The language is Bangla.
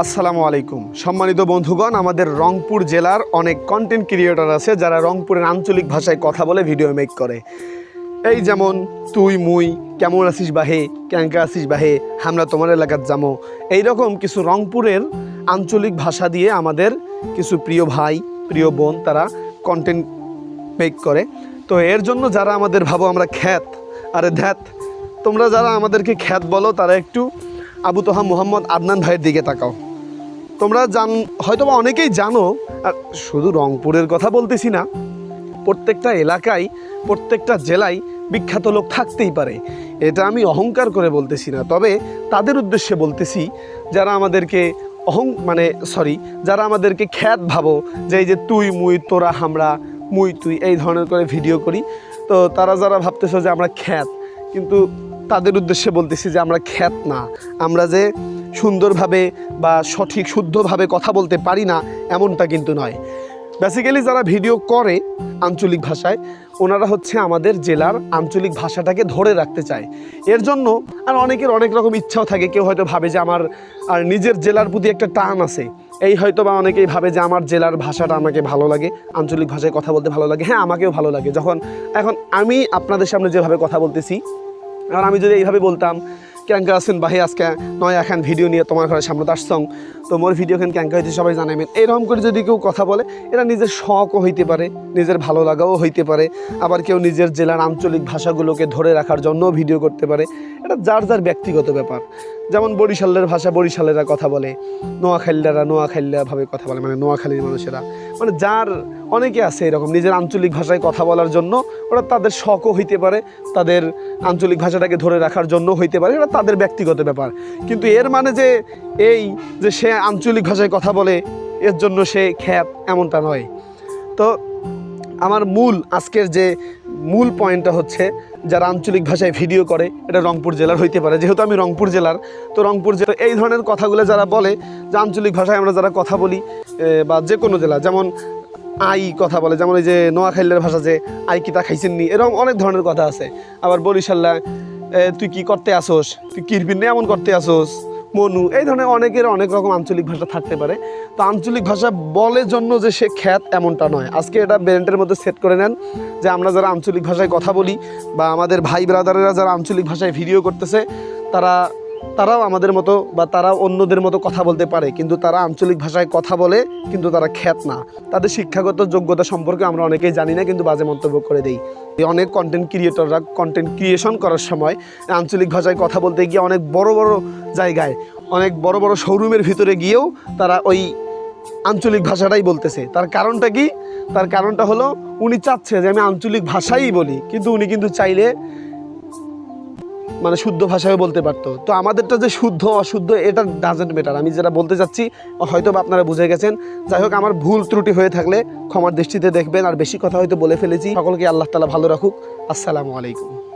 আসসালামু আলাইকুম। সম্মানিত বন্ধুগণ, আমাদের রংপুর জেলার অনেক কন্টেন্ট ক্রিয়েটর আছে যারা রংপুরের আঞ্চলিক ভাষায় কথা বলে ভিডিও মেক করে। এই যেমন তুই, মুই, কেমন আছিস বাহে ক্যাঙ্কা আছিস বাহে, আমরা তোমার এলাকার যামো এইরকম কিছু রংপুরের আঞ্চলিক ভাষা দিয়ে আমাদের কিছু প্রিয় ভাই, প্রিয় বোন তারা কন্টেন্ট মেক করে। তো এর জন্য যারা আমাদের ভাবো আমরা খ্যাত, আরে ধ্যাত, তোমরা যারা আমাদেরকে খ্যাত বলো তারা একটু আবু তোহা মোহাম্মদ আদনান ভাইয়ের দিকে তাকাও। তোমরা জান হয়তো বা অনেকেই জানো, আর শুধু রংপুরের কথা বলতেছি না, প্রত্যেকটা এলাকায়, প্রত্যেকটা জেলায় বিখ্যাত লোক থাকতেই পারে। এটা আমি অহংকার করে বলতেছি না, তবে তাদের উদ্দেশ্যে বলতেছি, যারা আমাদেরকে অহং মানে সরি যারা আমাদেরকে খ্যাত ভাবো, যে এই যে তুই, মুই, তোরা হামরা মুই, তুই, এই ধরনের করে ভিডিও করি, তো তারা যারা ভাবতেছ যে আমরা খ্যাত, কিন্তু তাদের উদ্দেশ্যে বলতেছি যে আমরা খ্যাত না। আমরা যে সুন্দরভাবে বা সঠিক শুদ্ধভাবে কথা বলতে পারি না, এমনটা কিন্তু নয়। বেসিক্যালি যারা ভিডিও করে আঞ্চলিক ভাষায়, ওনারা হচ্ছে আমাদের জেলার আঞ্চলিক ভাষাটাকে ধরে রাখতে চায়। এর জন্য আর অনেকের অনেক রকম ইচ্ছাও থাকে। কেউ হয়তো ভাবে যে আমার আর নিজের জেলার প্রতি একটা টান আছে। এই হয়তো বা অনেকেই ভাবে যে আমার জেলার ভাষাটা আমাকে ভালো লাগে, আঞ্চলিক ভাষায় কথা বলতে ভালো লাগে। হ্যাঁ আমাকেও ভালো লাগে। যখন, এখন আমি আপনাদের সামনে যেভাবে কথা বলতেছি আর আমি যদি এইভাবে বলতাম ক্যাঙ্কা আছেন বাহে আজকে, নয় এখন ভিডিও নিয়ে তোমার ঘরে সামনে আসছং। তো মোর ভিডিও এখানে ক্যাঙ্কা হইতে সবাই জানাবেন এরকম করে যদি কেউ কথা বলে এটা নিজের শখও হইতে পারে, নিজের ভালো লাগাও হইতে পারে, আবার কেউ নিজের জেলার আঞ্চলিক ভাষাগুলোকে ধরে রাখার জন্যও ভিডিও করতে পারে। এটা যার যার ব্যক্তিগত ব্যাপার। যেমন বরিশালের ভাষা বরিশালেরা কথা বলে, নোয়াখালীরা নোয়াখালীভাবে কথা বলে মানে নোয়াখালীর মানুষেরা। মানে যার অনেকে আছে এরকম, নিজের আঞ্চলিক ভাষায় কথা বলার জন্য, ওরা তাদের শখও হইতে পারে, তাদের আঞ্চলিক ভাষাটাকে ধরে রাখার জন্য হইতে পারে, এটা তাদের ব্যক্তিগত ব্যাপার। কিন্তু এর মানে যে এই যে সে আঞ্চলিক ভাষায় কথা বলে, এর জন্য সে খ্যাত এমনটা নয়। তো আমার মূল আজকের যে মূল পয়েন্টটা হচ্ছে যারা আঞ্চলিক ভাষায় ভিডিও করে, এটা রংপুর জেলার হইতে পারে। যেহেতু আমি রংপুর জেলার, তো রংপুর জেলা এই ধরনের কথাগুলো যারা বলে, যে আঞ্চলিক ভাষায় আমরা যারা কথা বলি বা যে কোনো জেলা, যেমন আই কথা বলে, যেমন এই যে নোয়াখাইলের ভাষা যে, আই কিতা খাইছেন নি? এরকম অনেক ধরনের কথা আছে। আবার বরিশাল্লা তুই কি করতে আসোস? তুই কিরপিন এমন করতে আসোস? মনু, এই ধরনের অনেকের অনেক রকম আঞ্চলিক ভাষা থাকতে পারে। তো আঞ্চলিক ভাষা বলে জন্য যে সে খ্যাত এমনটা নয়। আজকে এটা ব্রেন্টের মধ্যে সেট করে নেন যে আমরা যারা আঞ্চলিক ভাষায় কথা বলি বা আমাদের ভাই ব্রাদারেরা যারা আঞ্চলিক ভাষায় ভিডিও করতেছে, তারা তারাও আমাদের মতো বা তারা অন্যদের মতো কথা বলতে পারে, কিন্তু তারা আঞ্চলিক ভাষায় কথা বলে, কিন্তু তারা খ্যাত না। তাদের শিক্ষাগত যোগ্যতা সম্পর্কে আমরা অনেকেই জানি না, কিন্তু বাজে মন্তব্য করে দেই। অনেক কন্টেন্ট ক্রিয়েটররা কন্টেন্ট ক্রিয়েশন করার সময় আঞ্চলিক ভাষায় কথা বলতে গিয়ে অনেক বড় বড় জায়গায়, অনেক বড় বড় শোরুমের ভিতরে গিয়েও তারা ওই আঞ্চলিক ভাষাটাই বলতেছে। তার কারণটা কি? তার কারণটা হলো, উনি চাচ্ছে যে আমি আঞ্চলিক ভাষাই বলি, কিন্তু উনি কিন্তু চাইলে মানে শুদ্ধ ভাষায় বলতে পারতো। তো আমাদেরটা যে শুদ্ধ, অশুদ্ধ, এটা ডাজেন্ট মেটার আমি যেটা বলতে চাচ্ছি হয়তো বা আপনারা বুঝে গেছেন। যাই হোক, আমার ভুল ত্রুটি হয়ে থাকলে ক্ষমার দৃষ্টিতে দেখবেন। আর বেশি কথা হয়তো বলে ফেলেছি। সকলকে আল্লাহ তালা ভালো রাখুক। আসসালামু আলাইকুম।